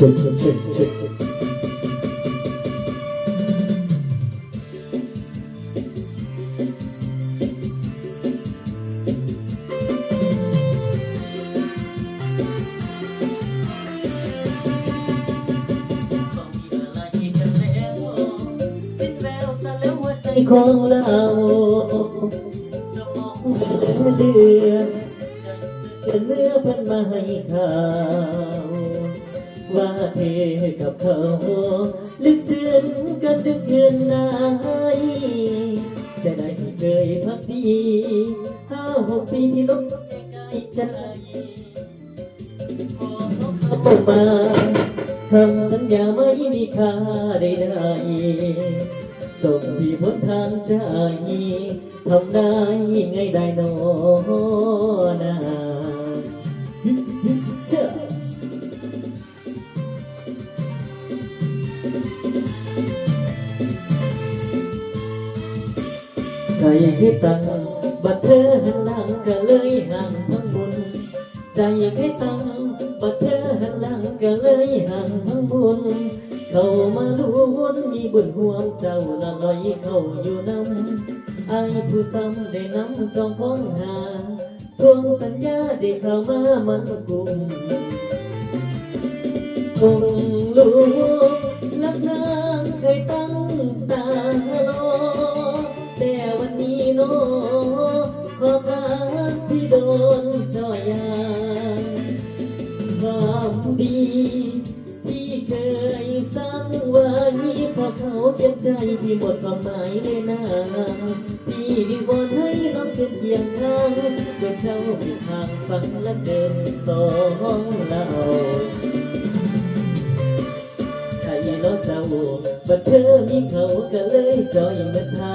เช็คเช็คเช็คของเราสมองเลือนจะเลือเพิ่นมาให้เขา ว่าเทกับเขาลึกซึ้งกันดึกเกินไหนจะได้เคยพักดีห้าหกปีที่ลบใกล้ใจพอเขาเข้ามาคำสัญญาไม่มีค่าใดๆส่งที่พ้นทางใจทำได้ไงได้นอน ใจคิดตังบัดเธอหันหลังก็เลยห่างทั้งบุญใจแค่ตั้งบัดเธอหันหลังก็เลยห่างทั้งบุญเข้ามาล้วนมีบุญห่วงเจ้าละลอยเข้าอยู่น้ำไอ้ผู้ซ้ำได้น้ำจองของหาทวงสัญญาได้เข้ามามันกุมคงรู้ลักนางเคยตั้ง ดี ที่เคยสร้างไว้พอเขาเปลี่ยนใจที่หมดความหมายในหน้าที่วิวอนให้น้องเป็นเพียงข้างจนเจ้าผิดทางฝันและเดินสองเราใจเราเจ้าบัดเธอมีเขาก็เลยจอยเหมือนทา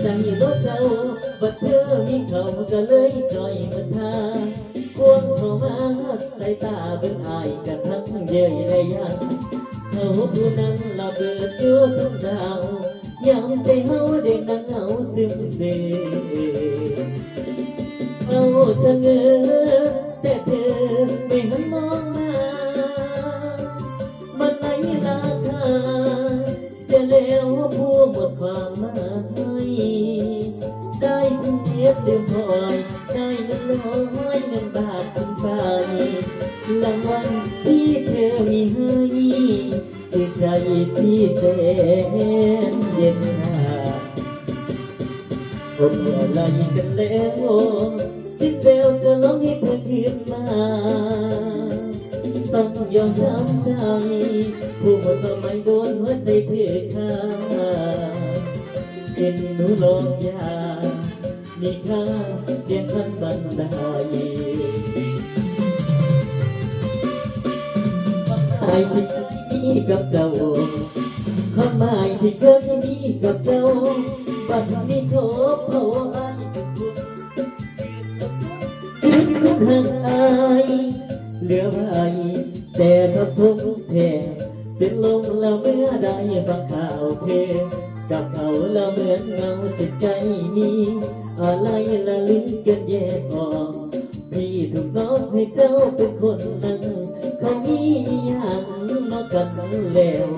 ใจเราเจ้าบัดเธอมีเขาก็เลยจอยเหมือนทา ควงเข้ามาสายตาเป็นอายกันทั้งเย้ยและยังเขาผู้นั้นละเบิดอยู่ทั้งดาวยังใจเฮาเด็กนั่งเหงาซึมเซเอาจะเงอแต่เธอไม่หันมองมามันไหนราคาเสียแล้วผู้หมดความหมายได้เพียบเดียวพอยได้เงินน้อยเงินบา แสนเย็นชาผมอะไรกันแล้วสิเดียวจะร้องให้เธอคืนมา ต้องยอมช้ำใจ ผู้ความหมโดนหัวใจเพื่อค่าเป็นหนูลองยามีค่าเพียงขั้นบันไดความหมายที่มีกับเจ้า ความหมายที่เคยมีกับเจ้า บัดนี้โทษเพราะว่อายคิดคุณห่างอายเหลือไว้แต่ทบทุกแท้เป็นลมแล้วเมื่อได้ฟังข่าวเพลงกับเขาแล้วเหมือนเงาจิตใจมีอะไรละลึกกันแยกออกพี่ถูกน้องให้เจ้าเป็นคนนั้นเขามีอย่างมากันแล้ว